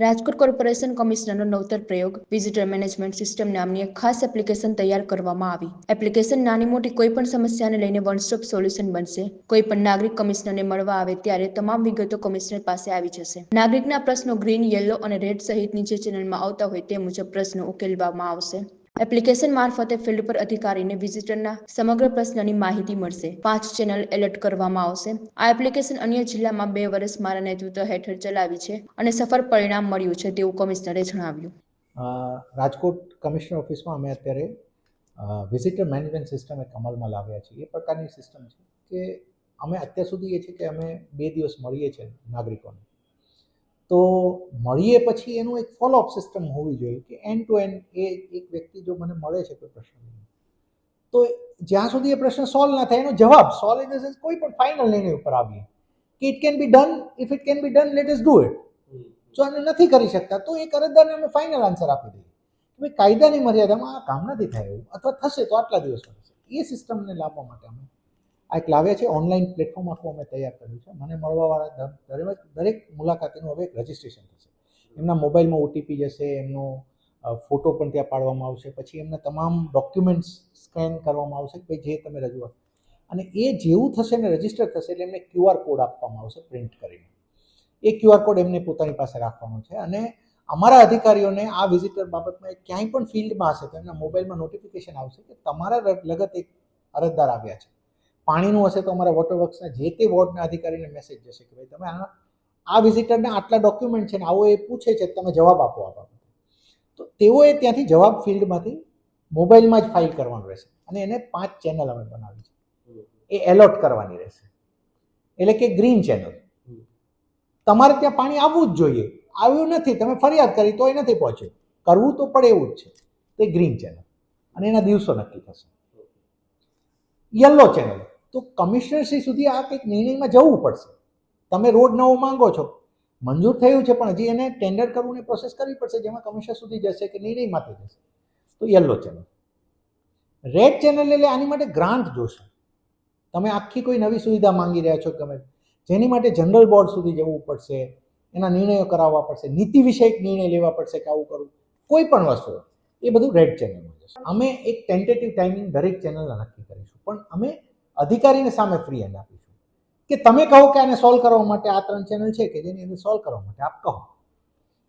Rajkot corporation કમિશનરનો નવતર પ્રયોગ visitor management system નામની એક ખાસ એપ્લિકેશન તૈયાર કરવામાં આવી. એપ્લિકેશન નાની મોટી કોઈ પણ સમસ્યાને લઈને વન સ્ટોપ સોલ્યુશન બનશે. કોઈ પણ નાગરિક કમિશનરને મળવા આવે ત્યારે તમામ વિગતો કમિશનર પાસે આવી જશે. નાગરિકના પ્રશ્નો ગ્રીન યેલો અને રેડ સહિતની જે ચેનલમાં આવતા હોય તે મુજબ પ્રશ્નો ઉકેલવામાં આવશે. એપ્લિકેશન મારફતે ફિલ્ડ પર અધિકારીને વિઝિટરના સમગ્ર પ્રશ્નની માહિતી મળશે. પાંચ ચેનલ એલર્ટ કરવામાં આવશે. આ એપ્લિકેશન અન્ય જિલ્લામાં બે વર્ષ મારા નેતૃત્વ હેઠળ ચલાવી છે અને સફળ પરિણામ મળ્યું છે તેવું કમિશનરે જણાવ્યું. રાજકોટ કમિશનર ઓફિસમાં અમે અત્યારે વિઝિટર મેનેજમેન્ટ સિસ્ટમ એક અમલમાં લાવ્યા છીએ. એ પ્રકારની સિસ્ટમ છે કે અમે અત્યાર સુધી એ છે કે અમે બે દિવસ મળીએ છીએ નાગરિકોને. તો મળીએ પછી એનું એક ફોલોઅપ સિસ્ટમ હોવી જોઈએ કે એન્ડ ટુ એન્ડ એ એક વ્યક્તિ જો મને મળે છે કોઈ પ્રશ્ન તો જ્યાં સુધી એ પ્રશ્ન સોલ્વ ના થાય, એનો જવાબ સોલ્વ ઇન ધ સેન્સ કોઈ પણ ફાઇનલ નિર્ણય ઉપર આવીએ કે it can be done if it can be done let us do it જો અમે નથી કરી શકતા, તો એ અરજદારને અમે ફાઇનલ આન્સર આપી દઈએ. કે ભાઈ કાયદાની મર્યાદામાં આ કામ નથી થાય એવું, અથવા થશે તો આટલા દિવસમાં થશે એ સિસ્ટમને લાવવા માટે અમે આ એક લાવ્યા છે ઓનલાઈન પ્લેટફોર્મ આખું અમે તૈયાર કર્યું છે. મને મળવાવાળા દરેક દરેક મુલાકાતીનું હવે એક રજિસ્ટ્રેશન થશે. એમના મોબાઈલમાં ઓટીપી જશે, એમનો ફોટો પણ ત્યાં પાડવામાં આવશે, પછી એમના તમામ ડોક્યુમેન્ટ્સ સ્કેન કરવામાં આવશે કે જે તમે રજૂઆત અને એ જેવું થશે ને રજિસ્ટર થશે એટલે એમને ક્યુઆર કોડ આપવામાં આવશે પ્રિન્ટ કરીને. એ ક્યુઆર કોડ એમને પોતાની પાસે રાખવાનો છે અને અમારા અધિકારીઓને આ વિઝિટર બાબતમાં ક્યાંય પણ ફિલ્ડમાં હશે તો એમના મોબાઈલમાં નોટિફિકેશન આવશે કે તમારા લગત એક અરજદાર આવ્યા છે. પાણીનું હશે તો અમારા વોટર વર્ક્સના જે તે વોર્ડના અધિકારીને મેસેજ જશે કે ભાઈ તમે આ આ વિઝિટરને આટલા ડોક્યુમેન્ટ છે ને આવો એ પૂછે છે, તમે જવાબ આપો આ તો તેઓએ ત્યાંથી જવાબ ફિલ્ડમાંથી મોબાઈલમાં જ ફાઇલ કરવાનું રહેશે. અને એને પાંચ ચેનલ અમે બનાવી છે. એ એલોટ કરવાની રહેશે. એટલે કે ગ્રીન ચેનલ તમારે ત્યાં પાણી આવવું જ જોઈએ. આવ્યું નથી, તમે ફરિયાદ કરી તો એ નથી પહોંચ્યું. કરવું તો પડે એવું જ છે. તે ગ્રીન ચેનલ અને એના દિવસો નક્કી થશે. યલો ચેનલ તો કમિશનરશ્રી સુધી આ કંઈક નિર્ણયમાં જવું પડશે. તમે રોડ નવો માંગો છો. મંજૂર થયું છે, પણ હજી એને ટેન્ડર કરવું ને પ્રોસેસ કરવી પડશે, જેમાં કમિશનર સુધી જશે કે નિર્ણયમાંથી જશે. તો યલો ચેનલ રેડ ચેનલ એટલે આની માટે ગ્રાન્ટ જોશે. તમે આખી કોઈ નવી સુવિધા માંગી રહ્યા છો ગમે જેની માટે જનરલ બોર્ડ સુધી જવું પડશે, એના નિર્ણયો કરાવવા પડશે, નીતિ વિષયક નિર્ણય લેવા પડશે કે આવું કરવું. કોઈ પણ વસ્તુ એ બધું રેડ ચેનલમાં જશે. અમે એક ટેન્ટેટિવ ટાઈમિંગ દરેક ચેનલના નક્કી કરીશું. પણ અમે અધિકારીને સામે ફ્રી હેન્ડ આપીશું. કે તમે કહો કે આને સોલ્વ કરવા માટે આ ત્રણ ચેનલ છે કે જેની અંદર સોલ્વ કરવા માટે આપ કહો.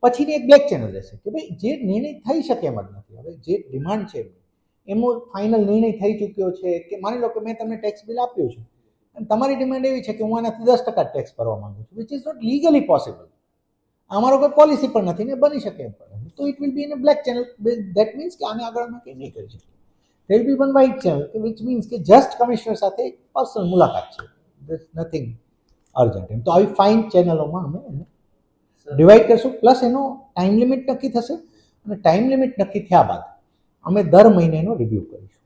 પછીની એક બ્લેક ચેનલ રહેશે કે ભાઈ જે નિર્ણય થઈ શકે એમ જ નથી. હવે જે ડિમાન્ડ છે એમનો ફાઇનલ નિર્ણય થઈ ચૂક્યો છે કે માની લો કે મેં તમને ટેક્સ બિલ આપ્યું છે. અને તમારી ડિમાન્ડ એવી છે કે હું આનાથી દસ ટકા ટેક્સ ભરવા માંગુ છું which is not legally possible અમારો કોઈ પોલિસી પણ નથી ને બની શકે એમ પણ તો it will be in black channel that means કે આને આગળ અમે કંઈ નહીં કરી શકીએ. There will be one channel channel, which means કે જસ્ટ કમિશનર સાથે પર્સનલ મુલાકાત છે ધીસ નથિંગ અર્જન્ટ એમ તો આવી ફાઇન ચેનલોમાં અમે એને ડિવાઈડ કરશું પ્લસ એનો ટાઈમ લિમિટ નક્કી થશે અને ટાઈમ લિમિટ નક્કી થયા બાદ અમે દર મહિને એનો રિવ્યૂ કરીશું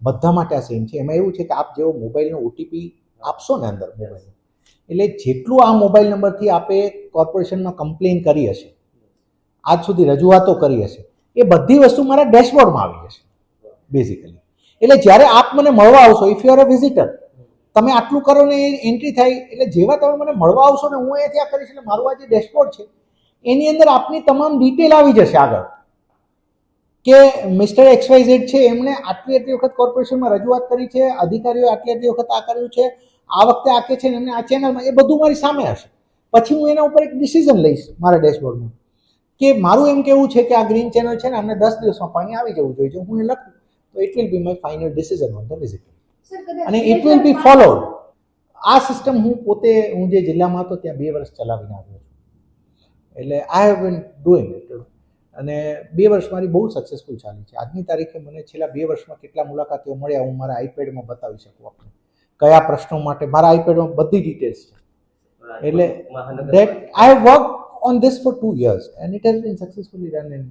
બધા માટે આ સેમ છે. એમાં એવું છે કે આપ જેવો મોબાઈલનો ઓટીપી આપશો ને અંદર મોબાઈલ એટલે જેટલું આ મોબાઈલ નંબરથી આપે કોર્પોરેશનમાં કમ્પ્લેન કરી હશે આજ સુધી રજૂઆતો કરી હશે એ બધી વસ્તુ મારા ડેશબોર્ડમાં આવી જશે બેઝિકલી એટલે જ્યારે આપ મને મળવા આવશો if you are a visitor તમે આટલું કરો ને એ એન્ટ્રી થાય, એટલે જેવા તમે મને મળવા આવશો ને હું અહીંયાથી આ કરીશ એટલે મારું આ જે ડેશબોર્ડ છે, એની અંદર આપની તમામ ડિટેલ આવી જશે આગળ. કે મિસ્ટર એક્સવાયઝેડ છે, એમણે આટલી આટલી વખત કોર્પોરેશનમાં રજૂઆત કરી છે અધિકારીઓ આટલી આટલી વખત આ કર્યું છે, આ વખતે આ કે છે એમને આ ચેનલમાં એ બધું મારી સામે હશે. પછી હું એના ઉપર એક ડિસિઝન લઈશ મારા ડેશબોર્ડમાં કે મારું એમ કેવું છે કે આ ગ્રીન ચેનલ છે ને અમને દસ દિવસમાં પાણી આવી જવું જોઈએ હું એ લખું તો it will be my final decision on the visit અને ઇટ વિલ બી ફોલોડ આ સિસ્ટમ હું પોતે હું જે જિલ્લામાં હતો ત્યાં બે વર્ષ ચલાવીને આવ્યો છું. એટલે I have been doing it અને બે વર્ષ મારી બહુ સક્સેસફુલ ચાલી છે. આજની તારીખે મને છેલ્લા બે વર્ષમાં કેટલા મુલાકાતીઓ મળ્યા હું મારા આઈપેડમાં બતાવી શકું આપણે કયા પ્રશ્નો માટે? મારા આઈપેડમાં બધી ડિટેલ્સ છે. એટલે that I work on this for two years and it has has successfully run in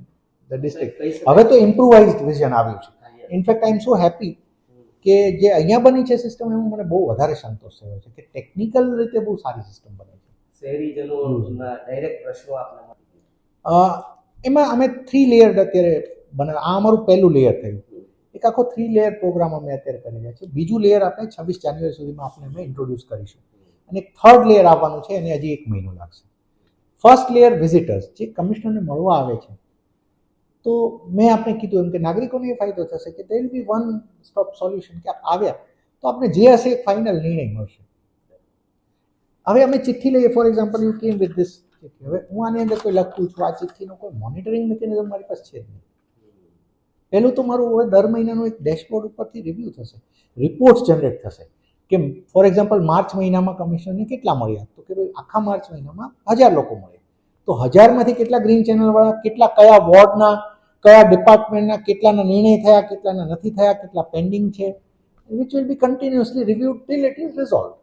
the district હવે તો ઇમ્પ્રુવાઇઝડ વિઝન આવ્યું છે. ઇનફેક્ટ આઈ એમ સો હેપી કે જે અહીંયા બની છે સિસ્ટમ એમાં મને બહુ વધારે સંતોષ થયો છે કે ટેકનિકલ રીતે બહુ સારી સિસ્ટમ બની છે. શહેરીજનોના ડાયરેક્ટ પ્રશ્નો આપના એમાં અમે થ્રી લેયર અત્યારે બને આ અમારું પહેલું લેયર થયું. એક આખો થ્રી લેયર પ્રોગ્રામ અમે અત્યારે કરી રહ્યા છીએ. બીજું લેયર આપણે છવ્વીસ જાન્યુઆરી સુધીમાં આપણે અમે ઇન્ટ્રોડ્યુસ કરીશું. અને થર્ડ લેયર આવવાનું છે એને હજી એક મહિનો લાગશે. ફર્સ્ટ લેયર વિઝિટર્સ જે કમિશનરને મળવા આવે છે તો મેં આપણે કીધું એમ કે નાગરિકોને એ ફાયદો થશે કે they be one stop solution કે આવ્યા, તો આપણે જે હશે એ ફાઇનલ નિર્ણય મળશે. હવે અમે ચિઠ્ઠી લઈએ for example you came with this ચિઠ્ઠી. હવે હું આની અંદર કોઈ લખું છું, આ ચિઠ્ઠીનો કોઈ મોનિટરિંગ મિકેનિઝમ મારી પાસે છે જ નહીં. પહેલું તો મારું હવે દર મહિનાનું એક ડેશબોર્ડ ઉપરથી રિવ્યૂ થશે. રિપોર્ટ્સ જનરેટ થશે. કે ફોર એક્ઝામ્પલ માર્ચ મહિનામાં કમિશનરને કેટલા મળ્યા? તો કે ભાઈ આખા માર્ચ મહિનામાં હજાર લોકો મળ્યા. તો હજારમાંથી કેટલા ગ્રીન ચેનલવાળા કેટલા કયા વોર્ડના કયા ડિપાર્ટમેન્ટના કેટલાના નિર્ણય થયા, કેટલાના નથી થયા, કેટલા પેન્ડિંગ છે which will be continuously review till it is resolve